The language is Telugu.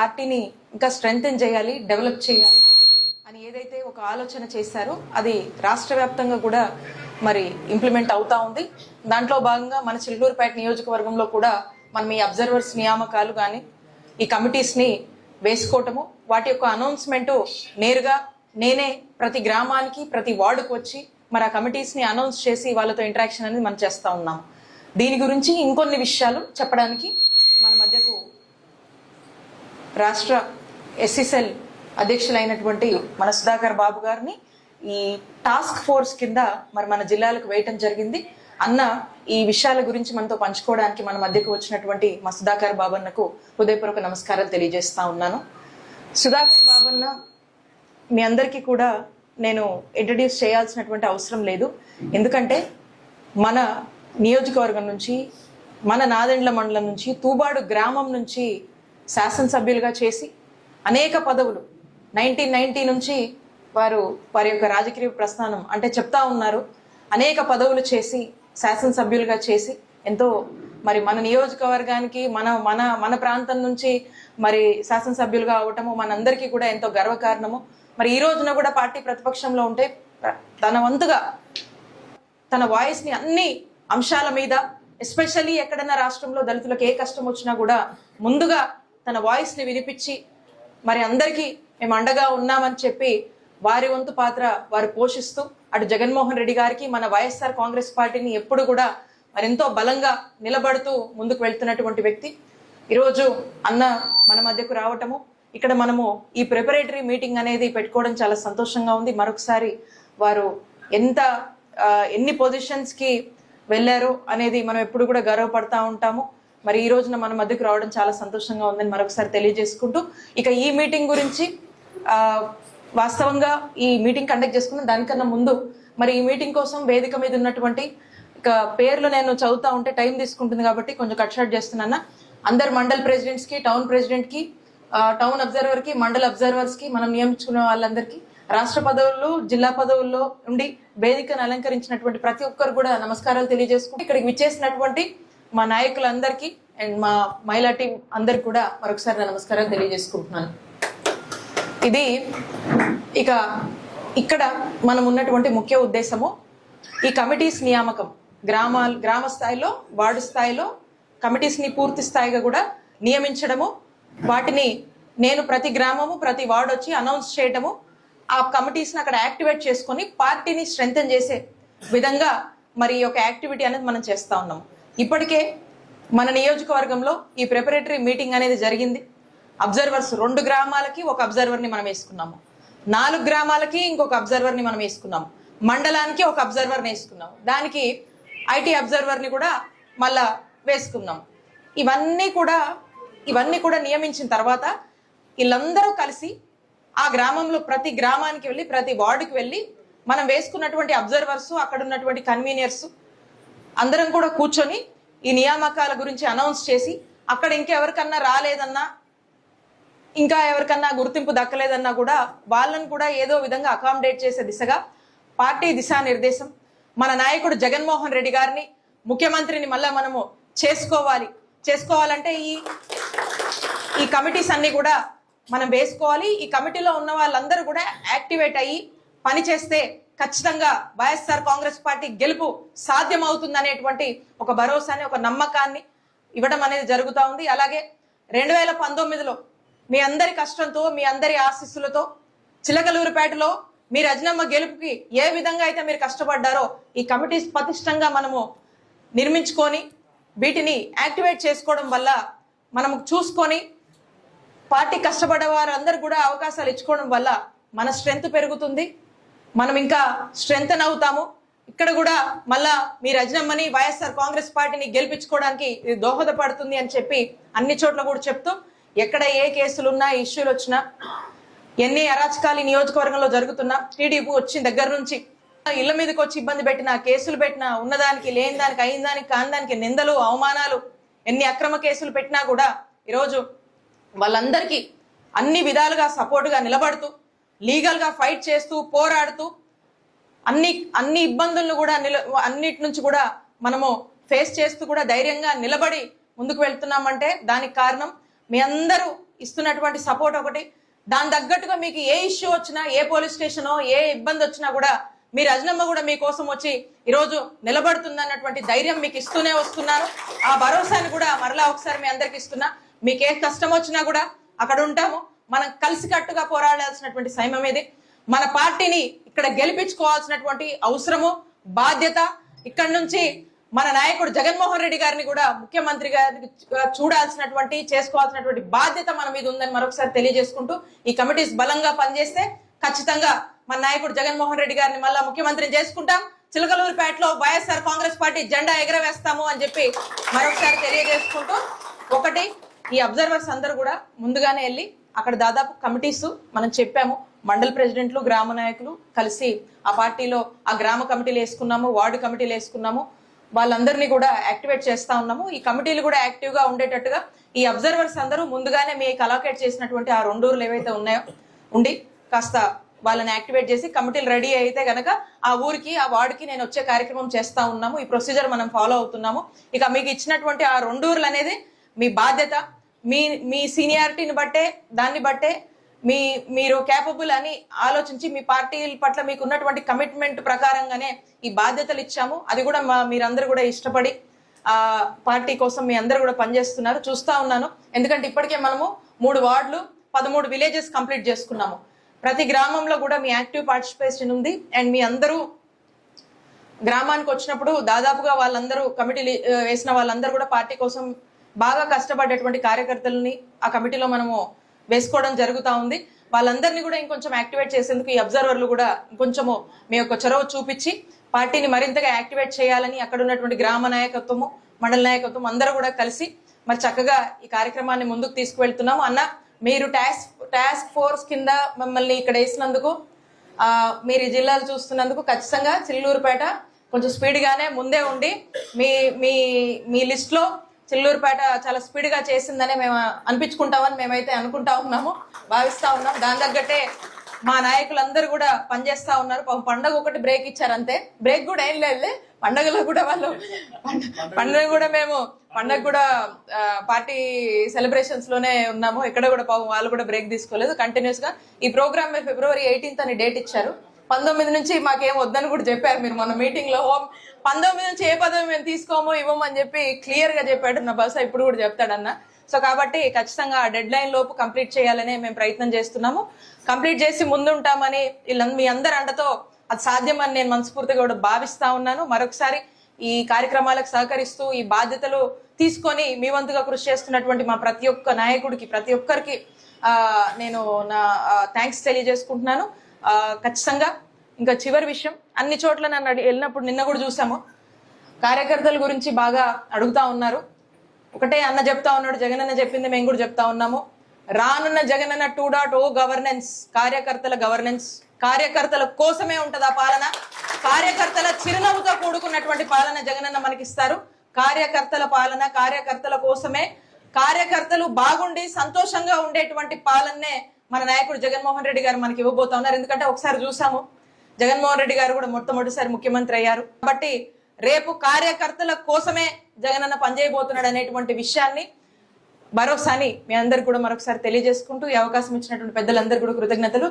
పార్టీని ఇంకా స్ట్రెంగ్తెన్ చేయాలి డెవలప్ చేయాలి అని ఏదైతే ఒక ఆలోచన చేశారో అది రాష్ట్ర వ్యాప్తంగా కూడా మరి ఇంప్లిమెంట్ అవుతా ఉంది. దాంట్లో భాగంగా మన చిల్లూరుపేట నియోజకవర్గంలో కూడా మనం ఈ అబ్జర్వర్స్ నియామకాలు కానీ ఈ కమిటీస్ని వేసుకోవటము వాటి యొక్క అనౌన్స్మెంటు నేరుగా నేనే ప్రతి గ్రామానికి ప్రతి వార్డుకు వచ్చి మరి ఆ కమిటీస్ని అనౌన్స్ చేసి వాళ్ళతో ఇంటరాక్షన్ అనేది మనం చేస్తూ ఉన్నాం. దీని గురించి ఇంకొన్ని విషయాలు చెప్పడానికి మన మధ్యకు రాష్ట్ర ఎస్ఎస్ఎల్ అధ్యక్షులైనటువంటి మన సుధాకర్ బాబు గారిని ఈ టాస్క్ ఫోర్స్ కింద మరి మన జిల్లాలకు వేయటం జరిగింది. అన్న ఈ విషయాల గురించి మనతో పంచుకోవడానికి మన మధ్యకు వచ్చినటువంటి మా సుధాకర్ బాబన్నకు హృదయపూర్వక నమస్కారాలు తెలియజేస్తా ఉన్నాను. సుధాకర్ బాబన్న మీ అందరికీ కూడా నేను ఇంట్రడ్యూస్ చేయాల్సినటువంటి అవసరం లేదు. ఎందుకంటే మన నియోజకవర్గం నుంచి మన నాదెండ్ల మండలం నుంచి తూబాడు గ్రామం నుంచి శాసనసభ్యులుగా చేసి అనేక పదవులు నైన్టీన్ నైన్టీ నుంచి వారు వారి యొక్క రాజకీయ ప్రస్థానం అంటే చెప్తా ఉన్నారు. అనేక పదవులు చేసి శాసనసభ్యులుగా చేసి ఎంతో మరి మన నియోజకవర్గానికి మన మన మన ప్రాంతం నుంచి మరి శాసనసభ్యులుగా అవటము మనందరికీ కూడా ఎంతో గర్వకారణము. మరి ఈ రోజున కూడా పార్టీ ప్రతిపక్షంలో ఉంటే తన వంతుగా తన వాయిస్ని అన్ని అంశాల మీద ఎస్పెషల్లీ ఎక్కడన్నా రాష్ట్రంలో దళితులకు ఏ కష్టం వచ్చినా కూడా ముందుగా తన వాయిస్ని వినిపించి మరి అందరికీ మేము అండగా ఉన్నామని చెప్పి వారి వంతు పాత్ర వారు పోషిస్తూ అటు జగన్మోహన్ రెడ్డి గారికి మన వైఎస్ఆర్ కాంగ్రెస్ పార్టీని ఎప్పుడు కూడా మరెంతో బలంగా నిలబడుతూ ముందుకు వెళ్తున్నటువంటి వ్యక్తి. ఈరోజు అన్న మన మధ్యకు రావటము ఇక్కడ మనము ఈ ప్రిపరేటరీ మీటింగ్ అనేది పెట్టుకోవడం చాలా సంతోషంగా ఉంది. మరొకసారి వారు ఎంత ఎన్ని పొజిషన్స్కి అనేది మనం ఎప్పుడు కూడా గర్వపడతా ఉంటాము. మరి ఈ రోజున మన మధ్యకు రావడం చాలా సంతోషంగా ఉందని మరొకసారి తెలియజేసుకుంటూ ఇక ఈ మీటింగ్ గురించి వాస్తవంగా ఈ మీటింగ్ కండక్ట్ చేసుకున్న దానికన్నా ముందు మరి ఈ మీటింగ్ కోసం వేదిక మీద ఉన్నటువంటి ఇక పేర్లు నేను చదువుతా ఉంటే టైం తీసుకుంటుంది కాబట్టి కొంచెం కట్ షాట్ చేస్తున్నాను. అందరు మండల్ ప్రెసిడెంట్స్కి టౌన్ ప్రెసిడెంట్కి టౌన్ అబ్జర్వర్కి మండల్ అబ్జర్వర్స్కి మనం నియమించుకున్న వాళ్ళందరికీ రాష్ట్ర పదవుల్లో జిల్లా పదవుల్లో ఉండి వేదికను అలంకరించినటువంటి ప్రతి ఒక్కరు కూడా నమస్కారాలు తెలియజేసుకుంటూ ఇక్కడికి విచ్చేసినటువంటి మా నాయకులందరికీ అండ్ మా మహిళా టీం అందరికి కూడా మరొకసారి నా నమస్కారాలు తెలియజేసుకుంటున్నాను. ఇది ఇక ఇక్కడ మనం ఉన్నటువంటి ముఖ్య ఉద్దేశము. ఈ కమిటీస్ నియామకం గ్రామాలు గ్రామ స్థాయిలో వార్డు స్థాయిలో కమిటీస్ని పూర్తి స్థాయిగా కూడా నియమించడము. వాటిని నేను ప్రతి గ్రామము ప్రతి వార్డు వచ్చి అనౌన్స్ చేయటము. ఆ కమిటీస్ని అక్కడ యాక్టివేట్ చేసుకొని పార్టీని స్ట్రెంగ్తన్ చేసే విధంగా మరి ఈ యొక్క యాక్టివిటీ అనేది మనం చేస్తూ ఉన్నాము. ఇప్పటికే మన నియోజకవర్గంలో ఈ ప్రిపరేటరీ మీటింగ్ అనేది జరిగింది. అబ్జర్వర్స్ రెండు గ్రామాలకి ఒక అబ్జర్వర్ని మనం వేసుకున్నాము. నాలుగు గ్రామాలకి ఇంకొక అబ్జర్వర్ని మనం వేసుకున్నాము. మండలానికి ఒక అబ్జర్వర్ని వేసుకున్నాము. దానికి ఐటీ అబ్జర్వర్ని కూడా మళ్ళా వేసుకున్నాం ఇవన్నీ కూడా ఇవన్నీ కూడా నియమించిన తర్వాత వీళ్ళందరూ కలిసి ఆ గ్రామంలో ప్రతి గ్రామానికి వెళ్ళి ప్రతి వార్డుకి వెళ్ళి మనం వేసుకున్నటువంటి అబ్జర్వర్స్ అక్కడ ఉన్నటువంటి కన్వీనియర్స్ అందరం కూడా కూర్చొని ఈ నియామకాల గురించి అనౌన్స్ చేసి అక్కడ ఇంకెవరికన్నా రాలేదన్నా ఇంకా ఎవరికన్నా గుర్తింపు దక్కలేదన్నా కూడా వాళ్ళని కూడా ఏదో విధంగా అకామిడేట్ చేసే దిశగా పార్టీ దిశానిర్దేశం మన నాయకుడు జగన్మోహన్ రెడ్డి గారిని ముఖ్యమంత్రిని మళ్ళా మనము చేసుకోవాలి. చేసుకోవాలంటే ఈ ఈ కమిటీస్ అన్ని కూడా మనం వేసుకోవాలి. ఈ కమిటీలో ఉన్న వాళ్ళందరూ కూడా యాక్టివేట్ అయ్యి పని చేస్తే ఖచ్చితంగా వైఎస్ఆర్ కాంగ్రెస్ పార్టీ గెలుపు సాధ్యమవుతుంది ఒక భరోసాని ఒక నమ్మకాన్ని ఇవ్వడం అనేది జరుగుతూ ఉంది. అలాగే రెండు వేల పంతొమ్మిదిలో మీ అందరి కష్టంతో మీ అందరి ఆశీస్సులతో చిలకలూరుపేటలో మీ రజనమ్మ గెలుపుకి ఏ విధంగా అయితే మీరు కష్టపడ్డారో ఈ కమిటీస్ పటిష్టంగా మనము నిర్మించుకొని వీటిని యాక్టివేట్ చేసుకోవడం వల్ల మనము చూసుకొని పార్టీ కష్టపడే వారందరూ కూడా అవకాశాలు ఇచ్చుకోవడం వల్ల మన స్ట్రెంగ్త్ పెరుగుతుంది. మనం ఇంకా స్ట్రెంగ్తన్ అవుతాము. ఇక్కడ కూడా మళ్ళా మీ రజనమ్మని వైఎస్ఆర్ కాంగ్రెస్ పార్టీని గెలిపించుకోవడానికి ఇది దోహదపడుతుంది అని చెప్పి అన్ని చోట్ల కూడా చెప్తూ ఎక్కడ ఏ కేసులు ఉన్నా ఇష్యూలు వచ్చినా ఎన్ని అరాచకాలు నియోజకవర్గంలో జరుగుతున్నా టీడీపీ వచ్చిన దగ్గర నుంచి ఇళ్ళ మీదకి వచ్చి ఇబ్బంది పెట్టినా కేసులు పెట్టినా ఉన్నదానికి లేని దానికి అయిన దానికి కాని దానికి నిందలు అవమానాలు ఎన్ని అక్రమ కేసులు పెట్టినా కూడా ఈరోజు వాళ్ళందరికీ అన్ని విధాలుగా సపోర్టుగా నిలబడుతూ లీగల్గా ఫైట్ చేస్తూ పోరాడుతూ అన్ని అన్ని ఇబ్బందులను కూడా నిల అన్నిటి నుంచి కూడా మనము ఫేస్ చేస్తూ కూడా ధైర్యంగా నిలబడి ముందుకు వెళ్తున్నామంటే దానికి కారణం మీ అందరూ ఇస్తున్నటువంటి సపోర్ట్ ఒకటి. దాని తగ్గట్టుగా మీకు ఏ ఇష్యూ వచ్చినా ఏ పోలీస్ స్టేషనో ఏ ఇబ్బంది వచ్చినా కూడా మీ రజనమ్మ కూడా మీకోసం వచ్చి ఈరోజు నిలబడుతుందన్నటువంటి ధైర్యం మీకు ఇస్తూనే వస్తున్నాను ఆ భరోసాని కూడా మరలా ఒకసారి మీ అందరికి ఇస్తున్నా. మీకు ఏ కష్టం వచ్చినా కూడా అక్కడ ఉంటాము. మనం కలిసికట్టుగా పోరాడాల్సినటువంటి సమయం ఇది మన పార్టీని ఇక్కడ గెలిపించుకోవాల్సినటువంటి అవసరము బాధ్యత ఇక్కడ నుంచి మన నాయకుడు జగన్మోహన్ రెడ్డి గారిని కూడా ముఖ్యమంత్రి గారికి చూడాల్సినటువంటి చేసుకోవాల్సినటువంటి బాధ్యత మన మీద ఉందని మరొకసారి తెలియజేసుకుంటూ ఈ కమిటీస్ బలంగా పనిచేస్తే ఖచ్చితంగా మన నాయకుడు జగన్మోహన్ రెడ్డి గారిని మళ్ళా ముఖ్యమంత్రిని చేసుకుంటాం. చిలకలూరుపేటలో వైఎస్ఆర్ కాంగ్రెస్ పార్టీ జెండా ఎగరవేస్తాము అని చెప్పి మరొకసారి తెలియజేసుకుంటూ ఒకటి ఈ అబ్జర్వర్స్ అందరూ కూడా ముందుగానే వెళ్ళి అక్కడ దాదాపు కమిటీస్ మనం చెప్పాము మండల ప్రెసిడెంట్లు గ్రామ నాయకులు కలిసి ఆ పార్టీలో ఆ గ్రామ కమిటీలు వేసుకున్నాము వార్డు కమిటీలు వేసుకున్నాము. వాళ్ళందరినీ కూడా యాక్టివేట్ చేస్తా ఉన్నాము. ఈ కమిటీలు కూడా యాక్టివ్గా ఉండేటట్టుగా ఈ అబ్జర్వర్స్ అందరూ ముందుగానే మీకు అలాకేట్ చేసినటువంటి ఆ రెండు ఊర్లు ఏవైతే ఉన్నాయో ఉండి కాస్త వాళ్ళని యాక్టివేట్ చేసి కమిటీలు రెడీ అయితే కనుక ఆ ఊరికి ఆ వార్డుకి నేను వచ్చే కార్యక్రమం చేస్తా ఉన్నాము. ఈ ప్రొసీజర్ మనం ఫాలో అవుతున్నాము. ఇక మీకు ఇచ్చినటువంటి ఆ రెండు ఊర్లు అనేది మీ బాధ్యత. మీ మీ సీనియారిటీని బట్టే దాన్ని బట్టే మీ మీరు కేపబుల్ అని ఆలోచించి మీ పార్టీ పట్ల మీకు ఉన్నటువంటి కమిట్మెంట్ ప్రకారంగానే ఈ బాధ్యతలు ఇచ్చాము. అది కూడా మా మీరందరూ కూడా ఇష్టపడి ఆ పార్టీ కోసం మీ అందరూ కూడా పనిచేస్తున్నారు. చూస్తా ఉన్నాను. ఎందుకంటే ఇప్పటికే మనము మూడు వార్డులు పదమూడు విలేజెస్ కంప్లీట్ చేసుకున్నాము. ప్రతి గ్రామంలో కూడా మీ యాక్టివ్ పార్టిసిపేషన్ ఉంది. అండ్ మీ అందరూ గ్రామానికి వచ్చినప్పుడు దాదాపుగా వాళ్ళందరూ కమిటీ వేసిన వాళ్ళందరూ కూడా పార్టీ కోసం బాగా కష్టపడేటువంటి కార్యకర్తలని ఆ కమిటీలో మనము వేసుకోవడం జరుగుతూ ఉంది. వాళ్ళందరినీ కూడా ఇంకొంచెం యాక్టివేట్ చేసేందుకు ఈ అబ్జర్వర్లు కూడా ఇంకొంచెము మీ యొక్క చొరవ చూపించి పార్టీని మరింతగా యాక్టివేట్ చేయాలని అక్కడ ఉన్నటువంటి గ్రామ నాయకత్వము మండల నాయకత్వం అందరూ కూడా కలిసి మరి చక్కగా ఈ కార్యక్రమాన్ని ముందుకు తీసుకువెళ్తున్నాము. అన్న మీరు టాస్క్ టాస్క్ ఫోర్స్ కింద మమ్మల్ని ఇక్కడ వేసినందుకు మీరు ఈ జిల్లాలు చూస్తున్నందుకు ఖచ్చితంగా చిల్లూరుపేట కొంచెం స్పీడ్గానే ముందే ఉండి మీ మీ మీ లిస్ట్లో చిల్లూరుపేట చాలా స్పీడ్గా చేసిందనే మేము అనిపించుకుంటామని మేమైతే అనుకుంటా ఉన్నాము భావిస్తా ఉన్నాం. దాని తగ్గట్టే మా నాయకులందరూ కూడా పనిచేస్తా ఉన్నారు. పండగ ఒకటి బ్రేక్ ఇచ్చారు అంతే బ్రేక్ కూడా ఏం లేదు. పండగలో కూడా వాళ్ళు పండుగ పండగ కూడా మేము పండగ కూడా పార్టీ సెలబ్రేషన్స్లోనే ఉన్నాము. ఎక్కడ కూడా పాపం వాళ్ళు కూడా బ్రేక్ తీసుకోలేదు. కంటిన్యూస్గా ఈ ప్రోగ్రామ్ ఫిబ్రవరి ఎయిటీన్త్ అని డేట్ ఇచ్చారు. పంతొమ్మిది నుంచి మాకేం వద్దని కూడా చెప్పారు మీరు. మొన్న మీటింగ్లో హోమ్ పంతొమ్మిది నుంచి ఏ పదవి మేము తీసుకోమో ఇవ్వమని చెప్పి క్లియర్గా చెప్పాడు నా బహుశా ఇప్పుడు కూడా చెప్తాడన్న. సో కాబట్టి ఖచ్చితంగా ఆ డెడ్ లైన్ లోపు కంప్లీట్ చేయాలనే మేము ప్రయత్నం చేస్తున్నాము. కంప్లీట్ చేసి ముందుంటామని వీళ్ళ మీ అందరి అండతో అది సాధ్యమని నేను మనస్ఫూర్తిగా కూడా భావిస్తా ఉన్నాను. మరొకసారి ఈ కార్యక్రమాలకు సహకరిస్తూ ఈ బాధ్యతలు తీసుకొని మీ వంతుగా కృషి చేస్తున్నటువంటి మా ప్రతి ఒక్క నాయకుడికి ప్రతి ఒక్కరికి నేను నా థ్యాంక్స్ తెలియజేసుకుంటున్నాను. ఖచ్చితంగా ఇంకా చివరి విషయం అన్ని చోట్ల నన్ను వెళ్ళినప్పుడు నిన్న కూడా చూసాము. కార్యకర్తల గురించి బాగా అడుగుతా ఉన్నారు. ఒకటే అన్న చెప్తా ఉన్నాడు జగన్ అన్న చెప్పింది మేము కూడా చెప్తా ఉన్నాము. రానున్న జగన్ అన్న టూ డాట్ ఓ గవర్నెన్స్ కార్యకర్తల గవర్నెన్స్ కార్యకర్తల కోసమే ఉంటుంది ఆ పాలన. కార్యకర్తల చిరునవ్వుతో కూడుకున్నటువంటి పాలన జగనన్న మనకిస్తారు. కార్యకర్తల పాలన కార్యకర్తల కోసమే కార్యకర్తలు బాగుండి సంతోషంగా ఉండేటువంటి పాలనే మన నాయకుడు జగన్మోహన్ రెడ్డి గారు మనకి ఇవ్వబోతా ఉన్నారు. ఎందుకంటే ఒకసారి చూసాము జగన్మోహన్ రెడ్డి గారు కూడా మొట్టమొదటిసారి ముఖ్యమంత్రి అయ్యారు. కాబట్టి రేపు కార్యకర్తల కోసమే జగనన్న పనిచేయబోతున్నాడు అనేటువంటి విషయాన్ని మరొకసారి మీ అందరు కూడా మరొకసారి తెలియజేసుకుంటూ ఈ అవకాశం ఇచ్చినటువంటి పెద్దలందరూ కూడా కృతజ్ఞతలు.